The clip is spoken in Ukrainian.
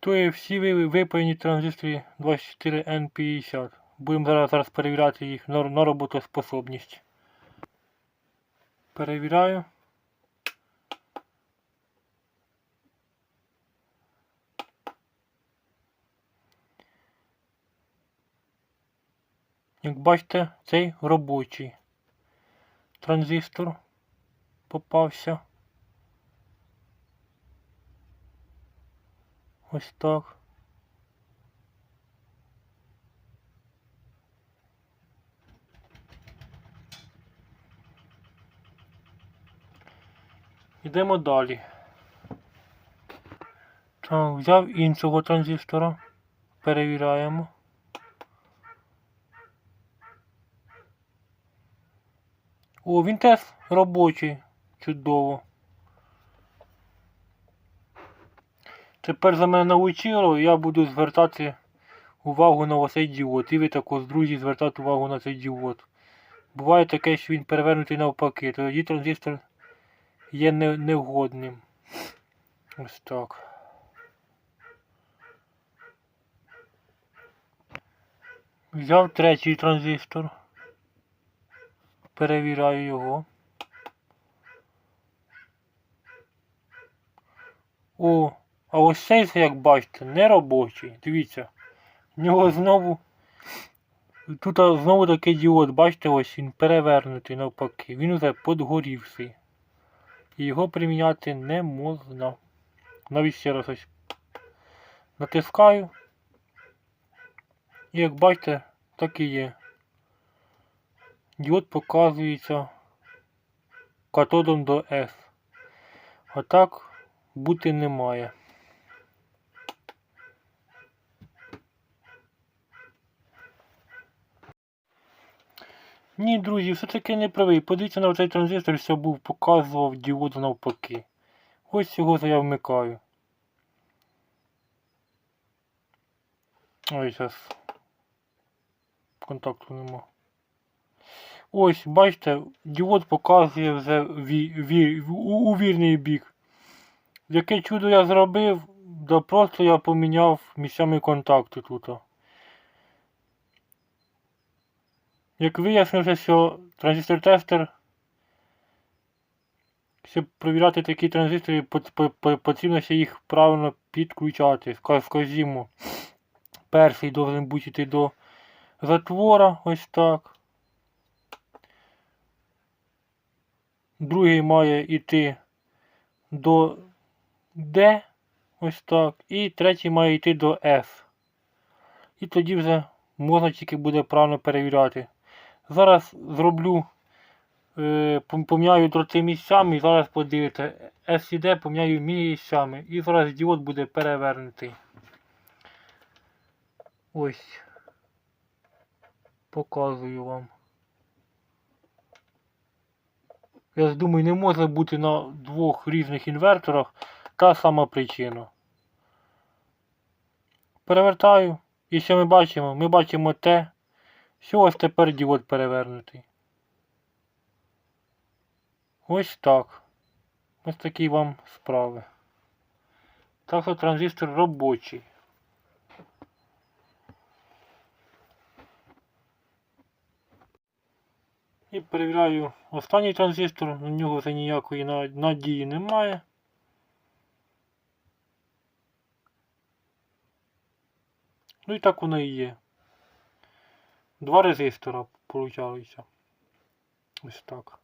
То є всі ви- випаяні транзистори 24N50. Будемо зараз, зараз перевіряти їх на роботоспособність. Перевіряю. Як бачите, цей робочий транзистор попався. Ось так. Йдемо далі. Так, взяв іншого транзистора. Перевіряємо. О, він теж робочий. Чудово. Тепер за мене навчило, я буду звертати увагу на оцей діод. І ви також, друзі, звертати увагу на цей діод. Буває таке, що він перевернутий навпаки, тоді транзистор є не- невгодним. Ось так. Взяв третій транзистор. Перевіряю його. О, а ось цей, як бачите, не робочий. Дивіться. В нього знову. Тут знову такий діод, бачите, ось він перевернутий навпаки. Він уже подгорівший. І його приміняти не можна. Навіть ще раз ось натискаю. І як бачите, так і є. Діод показується катодом до S. А так бути не Ні, друзі, все-таки не правий. Подивіться на цей транзистор, що був показував діод навпаки. Ось його я вмикаю. Ой, зараз. Контакту нема. Ось, бачите, діод показує вже ві, ві, у, у вірний бік. Яке чудо я зробив, да просто я поміняв місцями контакти тут. Як вияснилося, що транзистор-тестер, щоб перевіряти такі транзистори, пот- по- по- потрібно ще їх правильно підключати. Скажімо, перший повинен бути йти до затвора, ось так. Другий має йти до D, ось так. І третій має йти до F. І тоді вже можна тільки буде правильно перевіряти. Зараз зроблю, е, пом- поміняю дроти місцями зараз подивите. SCD поміняю місцями. І зараз діод буде перевернутий. Ось. Показую вам. Я думаю, не може бути на двох різних інверторах та сама причина. Перевертаю. І що ми бачимо? Ми бачимо те, що ось тепер діод перевернутий. Ось так. Ось такі вам справи. Так що транзистор робочий. І перевіряю останній транзистор, на нього вже ніякої надії немає. Ну і так воно і є. Два резистора получалися. Ось так.